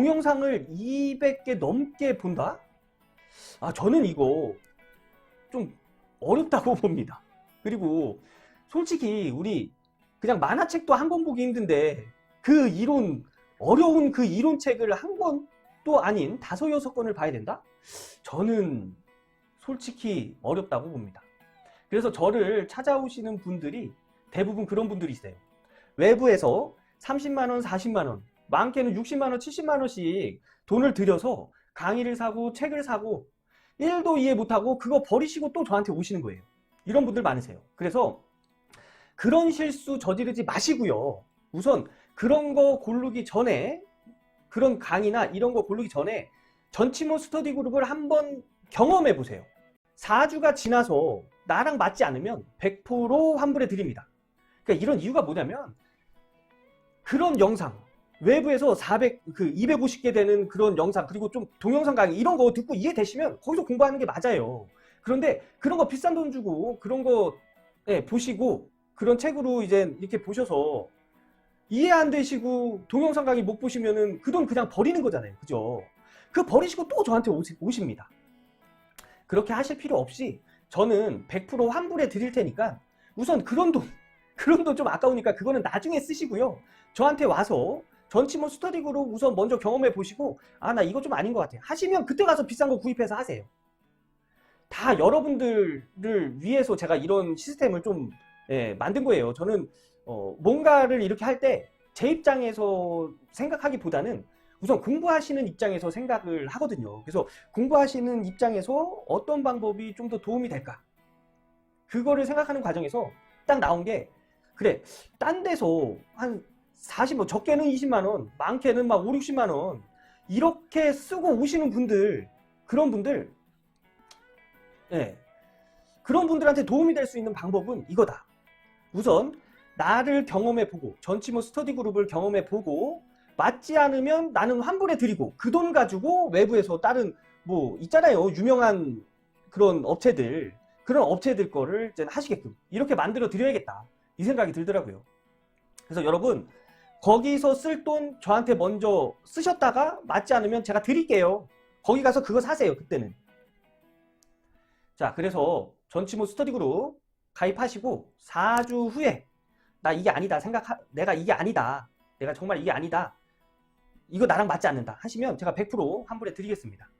동영상을 200개 넘게 본다? 아, 저는 이거 좀 어렵다고 봅니다. 그리고 솔직히 우리 그냥 만화책도 한 권 보기 힘든데 그 이론, 어려운 그 이론책을 한 권도 아닌 다섯, 여섯 권을 봐야 된다? 저는 솔직히 어렵다고 봅니다. 그래서 저를 찾아오시는 분들이 대부분 그런 분들이 있어요. 외부에서 30만원, 40만원, 많게는 60만 원, 70만 원씩 돈을 들여서 강의를 사고 책을 사고 1도 이해 못하고 그거 버리시고 또 저한테 오시는 거예요. 이런 분들 많으세요. 그래서 그런 실수 저지르지 마시고요. 우선 그런 거 고르기 전에 그런 강의나 이런 거 고르기 전에 전치모 스터디 그룹을 한번 경험해 보세요. 4주가 지나서 나랑 맞지 않으면 100% 환불해 드립니다. 그러니까 이런 이유가 뭐냐면 그런 영상 외부에서 400, 그 250개 되는 그런 영상 그리고 좀 동영상 강의 이런 거 듣고 이해되시면 거기서 공부하는 게 맞아요. 그런데 그런 거 비싼 돈 주고 그런 거 예, 보시고 그런 책으로 이제 이렇게 보셔서 이해 안 되시고 동영상 강의 못 보시면은 그 돈 그냥 버리는 거잖아요. 그죠? 그 버리시고 또 저한테 오시, 오십니다. 그렇게 하실 필요 없이 저는 100% 환불해 드릴 테니까 우선 그런 돈, 그런 돈 좀 아까우니까 그거는 나중에 쓰시고요. 저한테 와서 전치모 스터디 그룹 우선 먼저 경험해 보시고 아 나 이거 좀 아닌 것 같아 하시면 그때 가서 비싼 거 구입해서 하세요. 다 여러분들을 위해서 제가 이런 시스템을 좀 예, 만든 거예요. 저는 어, 뭔가를 이렇게 할 때 제 입장에서 생각하기보다는 우선 공부하시는 입장에서 생각을 하거든요. 그래서 공부하시는 입장에서 어떤 방법이 좀 더 도움이 될까? 그거를 생각하는 과정에서 딱 나온 게 그래 딴 데서 한 40, 뭐 적게는 20만 원, 많게는 막 5, 60만 원 이렇게 쓰고 오시는 분들 그런 분들 예 그런 분들한테 도움이 될 수 있는 방법은 이거다. 우선 나를 경험해 보고 전치모 스터디 그룹을 경험해 보고 맞지 않으면 나는 환불해 드리고 그 돈 가지고 외부에서 다른 뭐 있잖아요 유명한 그런 업체들 그런 업체들 거를 이제 하시게끔 이렇게 만들어 드려야겠다 이 생각이 들더라고요. 그래서 여러분 거기서 쓸 돈 저한테 먼저 쓰셨다가 맞지 않으면 제가 드릴게요. 거기 가서 그거 사세요. 그때는. 자, 그래서 전치모 스터디 그룹 가입하시고 4주 후에 나 이게 아니다 생각 내가 이게 아니다. 내가 정말 이게 아니다. 이거 나랑 맞지 않는다 하시면 제가 100% 환불해 드리겠습니다.